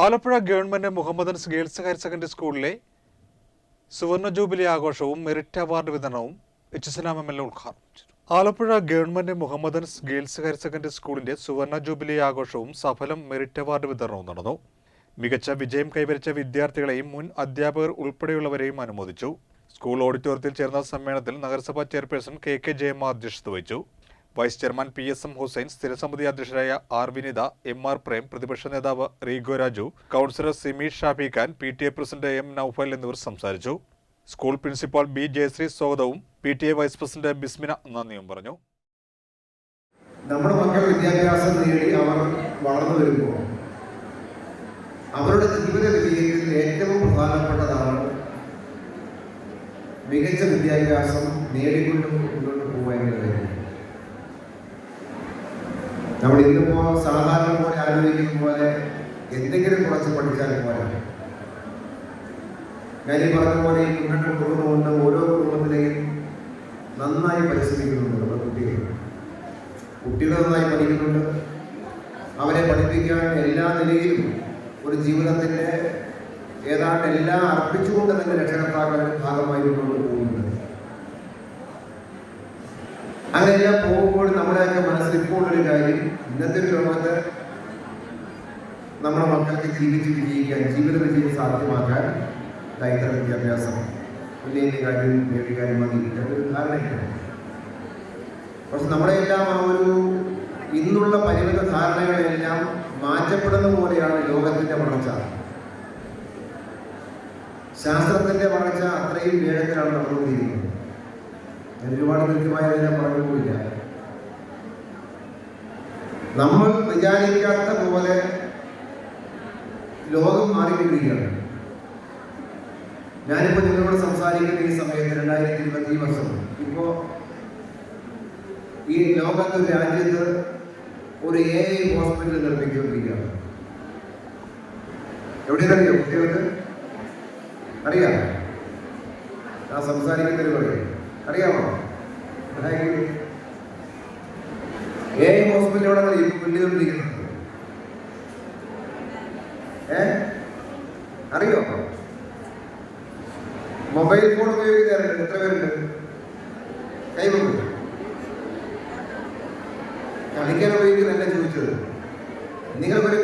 Alappuzha government Mohammedans girls higher secondary സ്കൂളിലെ സുവർണ jubilee ആഘോഷവും മെറിറ്റ് അവാർഡ് വിതരണവും H Salam M L A ഉദ്ഘാടനം Alappuzha government Mohammedans girls higher secondary സ്കൂളിന്റെ സുവർണ ജൂബിലി ആഘോഷവും സഫലം മെറിറ്റ് അവാർഡ് വിതരണവും നടന്നു. മികച്ച വിജയം കൈവരിച്ച വിദ്യാർത്ഥികളെയും മുൻ അധ്യാപകർ ഉൾപ്പെടെയുള്ളവരെയും അനുമോദിച്ചു. സ്കൂൾ ഓഡിറ്റോറിയത്തിൽ ചേർന്ന സമ്മേളനത്തിൽ നഗരസഭാ ചെയർപേഴ്സൺ കെ കെ ജയമ്മ അധ്യക്ഷത വഹിച്ചു. Vice chairman P S M Hussain സ്ഥിരസമിതി അധ്യക്ഷരായ R Vinitha M R Prem പ്രതിപക്ഷ നേതാവ് Rego Raju councillor Simi Shafi Khan P T A president M Naufal എന്നിവർ സംസാരിച്ചു. സ്കൂൾ പ്രിൻസിപ്പാൾ ബി ജയശ്രീ സ്വാഗതവും P T A vice president Bismina നന്ദിയും പറഞ്ഞു. നമ്മുടെ മക്കൾ വിദ്യാഭ്യാസം നേടി അവർ വളർന്നു വരുമ്പോൾ അവരുടെ ജീവിത വിജയത്തിൽ ഏറ്റവും പ്രധാനപ്പെട്ടതാണ് മികച്ച വിദ്യാഭ്യാസം നേടിക്കൊണ്ട് നമ്മൾ ഇന്നിപ്പോ സാധാരണ പോലെ ആലോചിക്കുന്ന പോലെ എന്തെങ്കിലും കുറച്ച് പഠിച്ചാൽ പോലെ ഞാൻ ഈ പറഞ്ഞ പോലെ ഈ മുന്നോട്ട് കുടുംബമുണ്ട് ഓരോ കുടുംബത്തിലെയും നന്നായി പരിശ്രമിക്കുന്നുണ്ട് നമ്മുടെ കുട്ടികൾ. കുട്ടികൾ നന്നായി പഠിക്കുന്നുണ്ട്. അവരെ പഠിപ്പിക്കാൻ എല്ലാ നിലയിലും ഒരു ജീവിതത്തിന്റെ ഏതാണ്ട് എല്ലാം അർപ്പിച്ചുകൊണ്ട് തന്നെ രക്ഷകർത്താക്കൾ ഭാഗമായി മുന്നോട്ട് പോകുന്നുണ്ട്. അങ്ങനെയെല്ലാം പോകുമ്പോൾ നമ്മുടെയൊക്കെ മനസ്സിൽ ഇപ്പോൾ ഒരു കാര്യം ഇന്നത്തെ ഒരു ലോകത്ത് നമ്മുടെ മക്കൾക്ക് ജീവിച്ച് വിജയിക്കാൻ ജീവിത വിജയം സാധ്യമാക്കാൻ ദൈത്ര വിദ്യാഭ്യാസം ഉന്നയിച്ച കാര്യം നേടിക്കാനും മതി ഒരു ധാരണയുണ്ട് പക്ഷെ നമ്മുടെ ആ ഒരു ഇന്നുള്ള പരിമിത ധാരണകളെല്ലാം മാറ്റപ്പെടുന്ന പോലെയാണ് ലോകത്തിന്റെ വളർച്ച. ശാസ്ത്രത്തിന്റെ വളർച്ച അത്രയും വേഗത്തിലാണ് നടന്നുകൊണ്ടിരിക്കുന്നത്. ഞാൻ ഒരുപാട് കൃത്യമായ പറഞ്ഞു പോയില്ല നമ്മൾ വിചാരിക്കാത്ത പോലെ ലോകം മാറിക്കൊണ്ടിരിക്കുകയാണ് ഞാനിപ്പോൾ നിങ്ങളോട് സംസാരിക്കുന്ന ഈ സമയത്ത് രണ്ടായിരത്തി ഇരുപത്തി വർഷം ഇപ്പോ ഈ ലോകത്ത് രാജ്യത്ത് ഒരു എ ഐ ഹോസ്പിറ്റൽ നിർമ്മിച്ചുകൊണ്ടിരിക്കുകയാണ്. എവിടെയെന്നറിയോ കുട്ടികൾക്ക്? അറിയാം. ഞാൻ സംസാരിക്കുന്നതിന് പറയും അറിയാമോ? എ ഐ ഇപ്പൊ പുല്ലുകൊണ്ടിരിക്കുന്നത് ഏ അറിയോ? മൊബൈൽ ഫോൺ ഉപയോഗിക്കാറുണ്ട്. എത്ര പേരുണ്ട്? കൈവക്കും കളിക്കാൻ ഉപയോഗിക്കുന്നല്ല ചോദിച്ചത്. നിങ്ങൾക്കൊരു